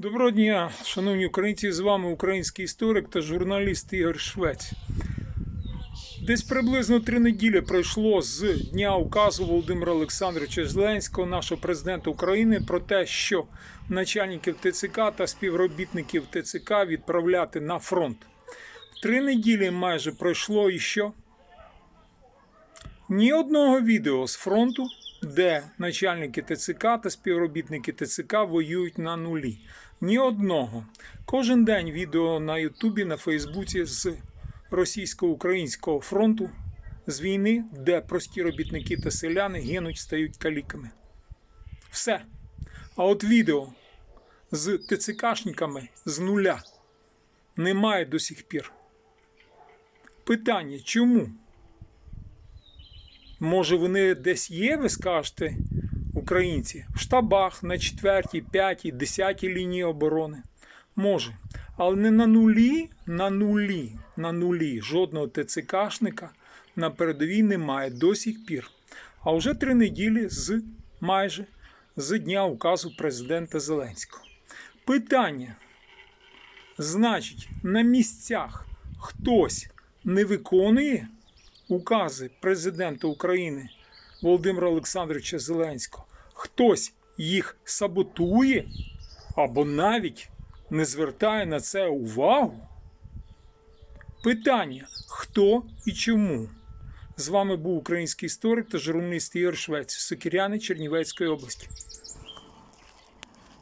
Доброго дня, шановні українці, з вами український історик та журналіст Ігор Швець. Десь приблизно три неділі пройшло з дня указу Володимира Олександровича Зеленського, нашого президента України, про те, що начальників ТЦК та співробітників ТЦК відправляти на фронт. Три неділі майже пройшло і що? Ні одного відео з фронту, де начальники ТЦК та співробітники ТЦК воюють на нулі. Ні одного. Кожен день відео на Ютубі, на Фейсбуці з російсько-українського фронту з війни, де прості робітники та селяни гинуть, стають каліками. Все. А от відео з ТЦКшниками з нуля немає до сих пір. Питання чому? Може, вони десь є, ви скажете, українці, в штабах на 4, 5, 10 лінії оборони. Може. Але не на нулі, на нулі, на нулі. Жодного ТЦКшника на передовій немає до сих пір. А вже три неділі з майже з дня указу президента Зеленського. Питання. Значить, на місцях хтось не виконує укази президента України Володимира Олександровича Зеленського, хтось їх саботує або навіть не звертає на це увагу. Питання: хто і чому? З вами був український історик та журналіст Ігор Швець, Сокіряни Чернівецької області.